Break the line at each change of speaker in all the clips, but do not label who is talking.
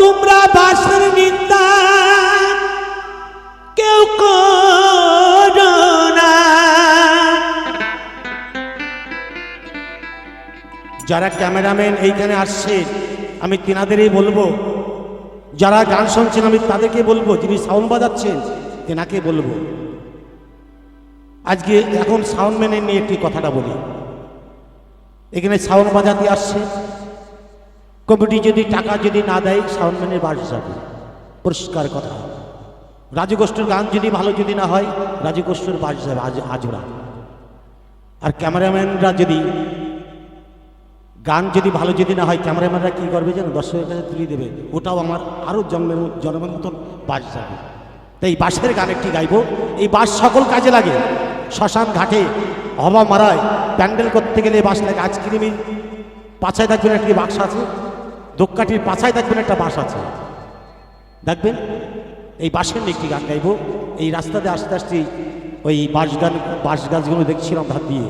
তোমরা বাসর নিন্দা কেউ
যারা ক্যামেরাম্যান এইখানে আসছে, আমি তেনাদেরই বলব, যারা গান শুনছেন, আমি তাদেরকে বলব, যিনি সাউন্ড বাজাচ্ছেন, তেনাকে বলব। আজকে এখন সাউন্ডম্যানের নিয়ে একটি কথাটা বলি। এখানে সাউন্ড বাজাতে আসছে। কমিটি যদি টাকা যদি না দেয়, সাউন্ডম্যানের বাস যাবে পরিষ্কার কথা। রাজগোষ্ঠীর গান যদি ভালো যদি না হয় রাজগোষ্ঠীর বাস যাবে আজ আজরা আর ক্যামেরাম্যানরা যদি গান যদি ভালো যদি না হয়, ক্যামেরাম্যানরা কী করবে যেন? দর্শকের কাছে তুলে দেবে। ওটাও আমার আরও জন্মের জন্মের মতন বাস যাবে তাই বাসের গান একটি গাইবো। এই বাস সকল কাজে লাগে। শ্মশান ঘাটে হবা মারায় প্যান্ডেল করতে গেলে বাস লাগে। আইসক্রিমে পাছায় দেখবেন একটি বাক্স আছে। দোক্কাটির পাছায় দেখবেন একটা বাস আছে। দেখবেন? এই বাসের নিয়ে একটি গান গাইব। এই রাস্তাতে আস্তে আস্তে ওই বাঁশ গান, বাঁশ গাছগুলো দেখছিলাম ধার দিয়ে।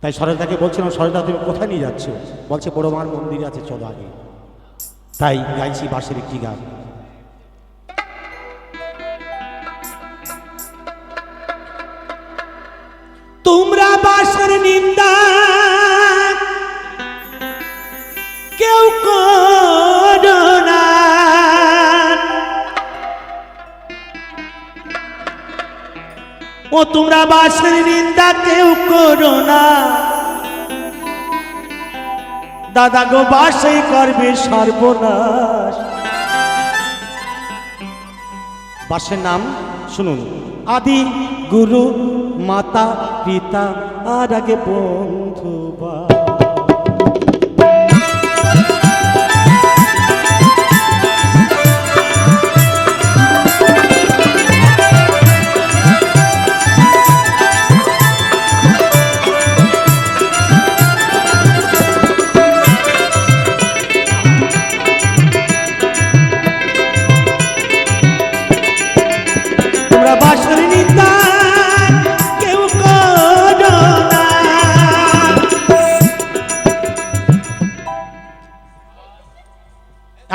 তাই সরদাকে বলছিলাম সরদা তুমি কোথায় নিয়ে যাচ্ছ? বলছে, বড় মার মন্দিরে আছে, চলো আগে। তাই গাইছি বাঁশের একটি গান।
ও, তোমরা বাসের নিন্দা কেউ করো না। দাদা গো, বাসেই করবে সর্বনাশ।
বাসের নাম, শুনুন, আদি গুরু, মাতা, পিতা, আর আগে বন্ধু বা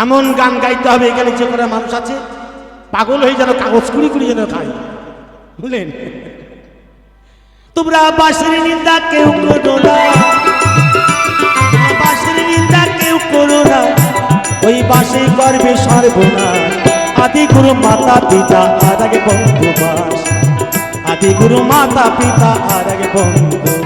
এমন গান গাইতে হবে এখানে যে করা মানুষ আছে, পাগল হয়ে যেন কাগজ কুড়ি কুড়ি যেন খায়। বুঝলেন?
তোমরা বাসের নিন্দা কেউ করো না। বাসের নিন্দা কেউ করো না। ওই বাসে করবে সর্বনাশ। আদি গুরু মাতা পিতা, আর আগে বন্ধু বাস। আদি গুরু মাতা পিতা, আর আগে বন্ধু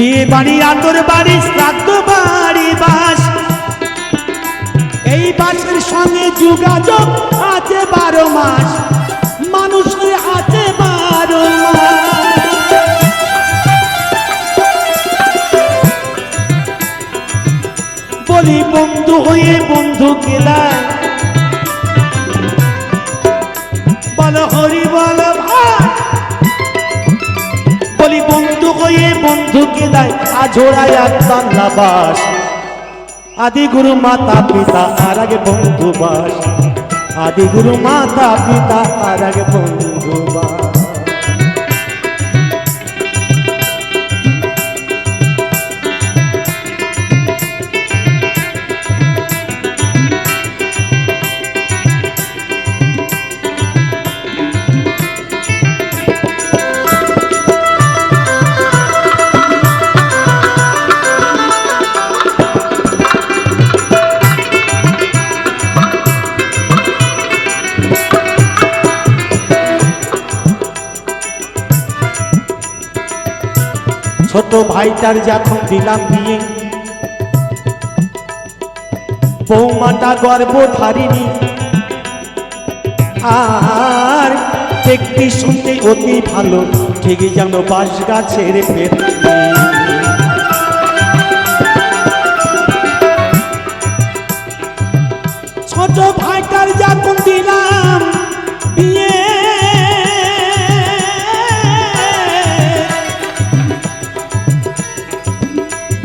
বিয়ে বাড়ি আতর বাড়ি, শ্রাদ্ধ বাড়ি বাস। এই বাসের সঙ্গে যোগাযোগ আছে বারো মাস। মানুষের আছে বারো বলি বন্ধু হয়ে বন্ধুকে দেয় বলো হরি বল বলি বন্ধু হয়ে বন্ধুকে দেয় আঝোড়ায় এক বাংলা বাস। আদি গুরু মাতা পিতা আর আগে বন্ধু বাস। আদি গুরু মাতা পিতা আর আগে বন্ধু বাস।
ছোট ভাইটার যখন দিলাম বিয়ে। বৌমাটা গর্ভধারিণী। আর দেখতে শুনতে অতি ভালো ঠিকই যেন বাস গাছের পেতনি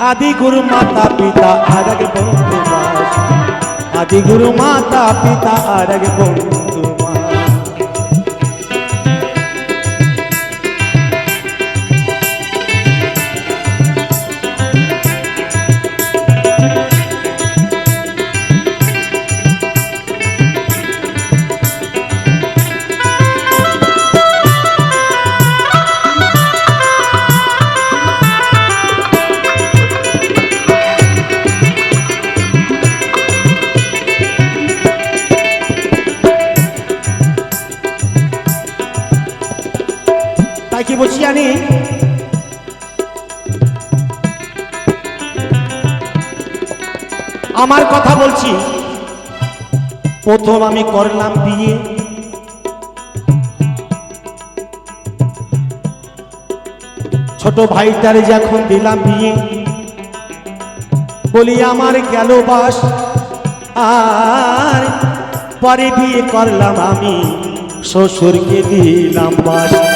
আদি গুরু মাতা পিতা আর এক বন্ধু আদি গুরু মাতা পিতা আর এক বন্ধু আমার কথা বলছি। প্রথম আমি করলাম বিয়ে। ছোট ভাইটারে যখন দিলাম বিয়ে। বলি, আমার গেল বাস। আর পরে বিয়ে করলাম আমি। শ্বশুরকে দিলাম বাস।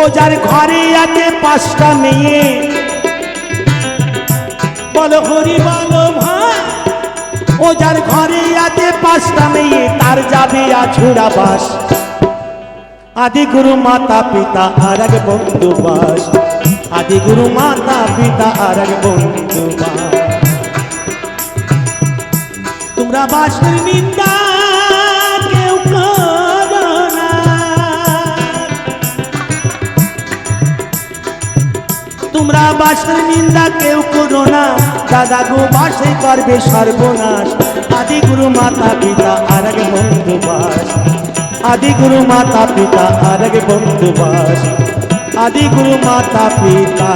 ও ঘরে আছে পাঁচটা মেয়ে। বলো হরি বলো ভাই ও ঘরে আছে পাঁচটা মেয়ে, তার যাবে আছুরা বাস। আদি গুরু মাতা পিতা আর এক বন্ধু বাস। আদি গুরু মাতা পিতা আর এক বন্ধু বাস। তোমরা বাসের নিন্দা কেউ করো তোমরা বাসের নিন্দা কেউ করো না। দাদা গো, বাসে করবে সর্বনাশ। আদি গুরু মাতা পিতা আর এক বন্ধু বাস। আদি গুরু মাতা পিতা আর এক বন্ধু বাস। আদি গুরু মাতা পিতা।